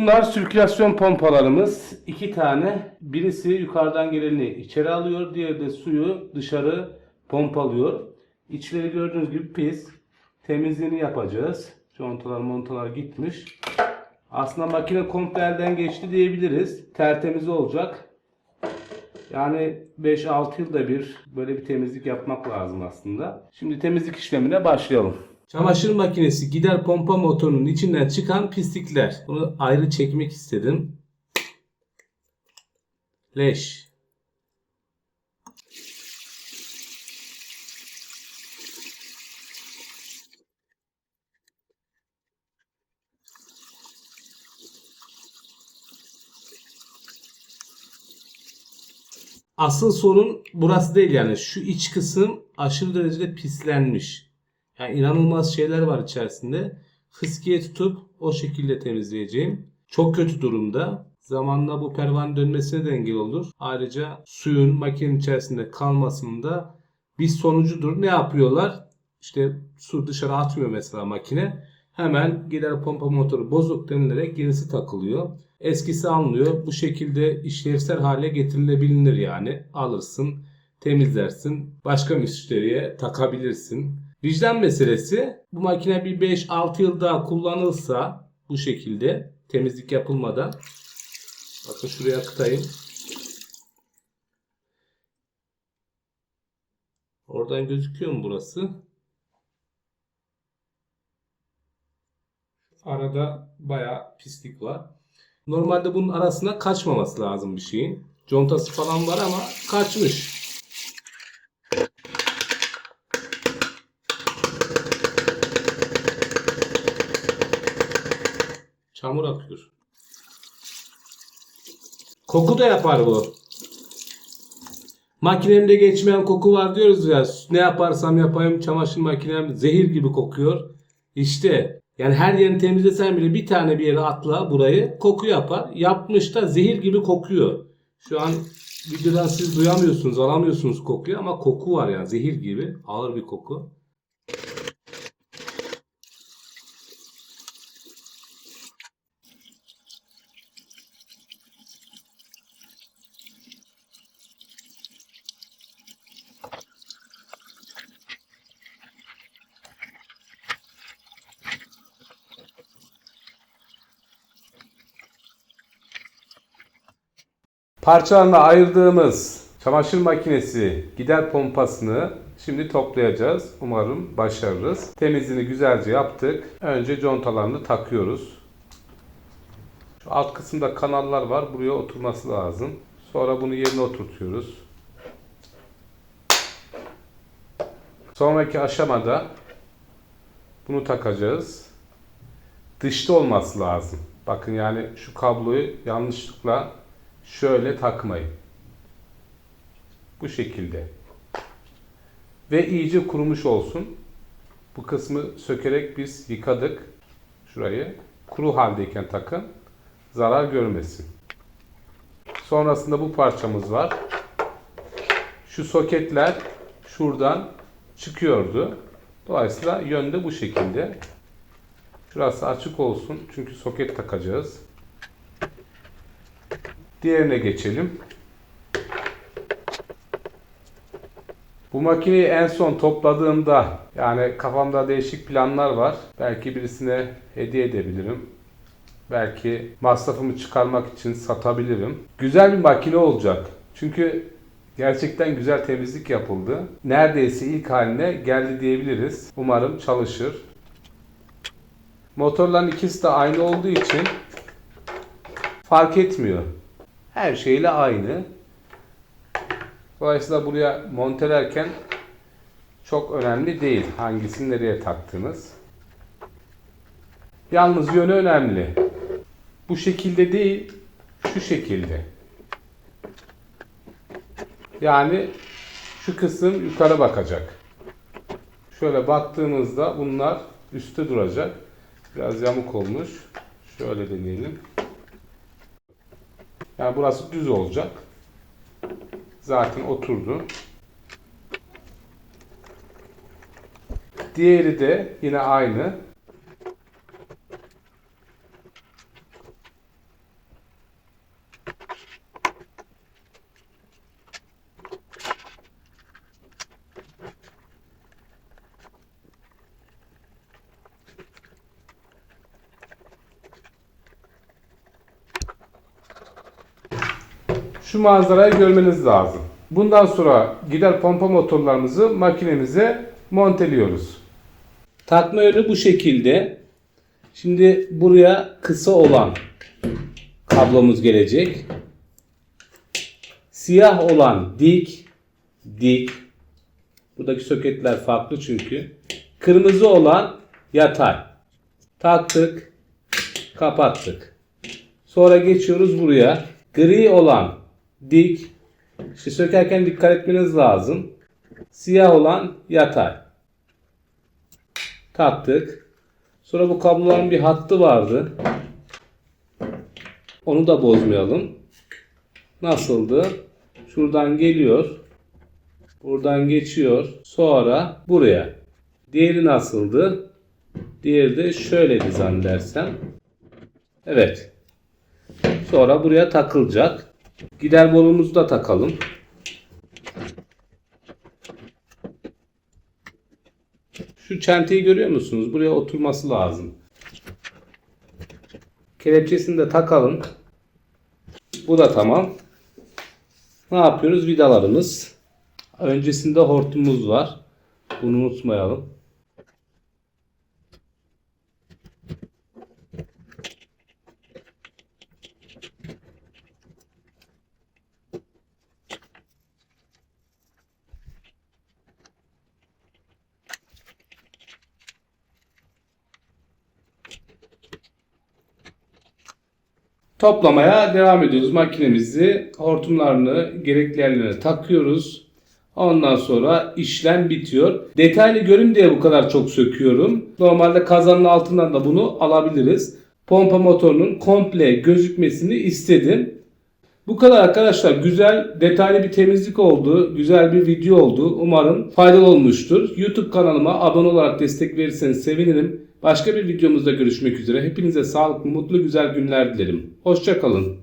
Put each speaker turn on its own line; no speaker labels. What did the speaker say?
Bunlar sirkülasyon pompalarımız. İki tane. Birisi yukarıdan geleni içeri alıyor. Diğeri de suyu dışarı pompalıyor. İçleri gördüğünüz gibi pis. Temizliğini yapacağız. Contalar montalar gitmiş. Aslında makine komple elden geçti diyebiliriz. Tertemiz olacak. Yani 5-6 yılda bir böyle bir temizlik yapmak lazım aslında. Şimdi temizlik işlemine başlayalım. Çamaşır makinesi gider pompa motorunun içinden çıkan pislikler. Bunu ayrı çekmek istedim. Leş. Asıl sorun burası değil yani. Şu iç kısım aşırı derecede pislenmiş. Yani inanılmaz şeyler var içerisinde. Fıskiye tutup o şekilde temizleyeceğim. Çok kötü durumda. Zamanla bu pervane dönmesine de engel olur. Ayrıca suyun makinenin içerisinde kalmasının da bir sonucudur. Ne yapıyorlar? İşte su dışarı atmıyor mesela makine. Hemen gider pompa motoru bozuk denilerek yenisi takılıyor. Eskisi alınıyor. Bu şekilde işlevsel hale getirilebilir yani. Alırsın, temizlersin, başka müşteriye takabilirsin. Vicdan meselesi bu makine bir 5-6 yıl daha kullanılsa bu şekilde temizlik yapılmadan bakın şuraya akıtayım. Oradan gözüküyor mu burası? Arada bayağı pislik var. Normalde bunun arasına kaçmaması lazım bir şeyin. Contası falan var ama kaçmış. Çamur akıyor. Koku da yapar bu. Makinemde geçmeyen koku var diyoruz ya. Ne yaparsam yapayım çamaşır makinem zehir gibi kokuyor. İşte yani her yerini temizlesen bile bir tane bir yere atla burayı koku yapar. Yapmış da zehir gibi kokuyor. Şu an videodan siz duyamıyorsunuz, alamıyorsunuz kokuyu ama koku var yani zehir gibi ağır bir koku. Parçalarına ayırdığımız çamaşır makinesi gider pompasını şimdi toplayacağız. Umarım başarırız. Temizliğini güzelce yaptık. Önce contalarını takıyoruz. Şu alt kısımda kanallar var. Buraya oturması lazım. Sonra bunu yerine oturtuyoruz. Sonraki aşamada bunu takacağız. Dışta olması lazım. Bakın yani şu kabloyu yanlışlıkla şöyle takmayın. Bu şekilde. Ve iyice kurumuş olsun. Bu kısmı sökerek biz yıkadık. Şurayı. Kuru haldeyken takın. Zarar görmesin. Sonrasında bu parçamız var. Şu soketler şuradan çıkıyordu. Dolayısıyla yönde bu şekilde. Şurası açık olsun. Çünkü soket takacağız. Diğerine geçelim. Bu makineyi en son topladığımda yani kafamda değişik planlar var. Belki birisine hediye edebilirim. Belki masrafımı çıkarmak için satabilirim. Güzel bir makine olacak. Çünkü gerçekten güzel temizlik yapıldı. Neredeyse ilk haline geldi diyebiliriz. Umarım çalışır. Motorların ikisi de aynı olduğu için fark etmiyor. Her şeyle aynı. Dolayısıyla buraya montelerken çok önemli değil hangisini nereye taktığınız. Yalnız yönü önemli. Bu şekilde değil, şu şekilde. Yani şu kısım yukarı bakacak. Şöyle baktığımızda bunlar üstte duracak. Biraz yamuk olmuş. Şöyle deneyelim. Yani burası düz olacak. Zaten oturdu. Diğeri de yine aynı. Şu manzarayı görmeniz lazım. Bundan sonra gider pompa motorlarımızı makinemize monteliyoruz. Takma yönü bu şekilde. Şimdi buraya kısa olan kablomuz gelecek. Siyah olan dik, dik. Buradaki soketler farklı çünkü. Kırmızı olan yatay. Taktık, kapattık. Sonra geçiyoruz buraya. Gri olan dik. İşte sökerken dikkat etmeniz lazım. Siyah olan yatay. Taktık. Sonra bu kabloların bir hattı vardı. Onu da bozmayalım. Nasıldı? Şuradan geliyor. Buradan geçiyor. Sonra buraya. Diğeri nasıldı? Diğeri de şöyleydi zannedersem. Evet. Sonra buraya takılacak. Gider borumuzu da takalım. Şu çenteyi görüyor musunuz? Buraya oturması lazım. Kelepçesini de takalım. Bu da tamam. Ne yapıyoruz? Vidalarımız. Öncesinde hortumumuz var. Bunu unutmayalım. Toplamaya devam ediyoruz. Makinemizi hortumlarını gerekli yerlerine takıyoruz. Ondan sonra işlem bitiyor. Detaylı görün diye bu kadar çok söküyorum. Normalde kazanın altından da bunu alabiliriz. Pompa motorunun komple gözükmesini istedim. Bu kadar arkadaşlar. Güzel, detaylı bir temizlik oldu. Güzel bir video oldu. Umarım faydalı olmuştur. YouTube kanalıma abone olarak destek verirseniz sevinirim. Başka bir videomuzda görüşmek üzere. Hepinize sağlıklı, mutlu, güzel günler dilerim. Hoşçakalın.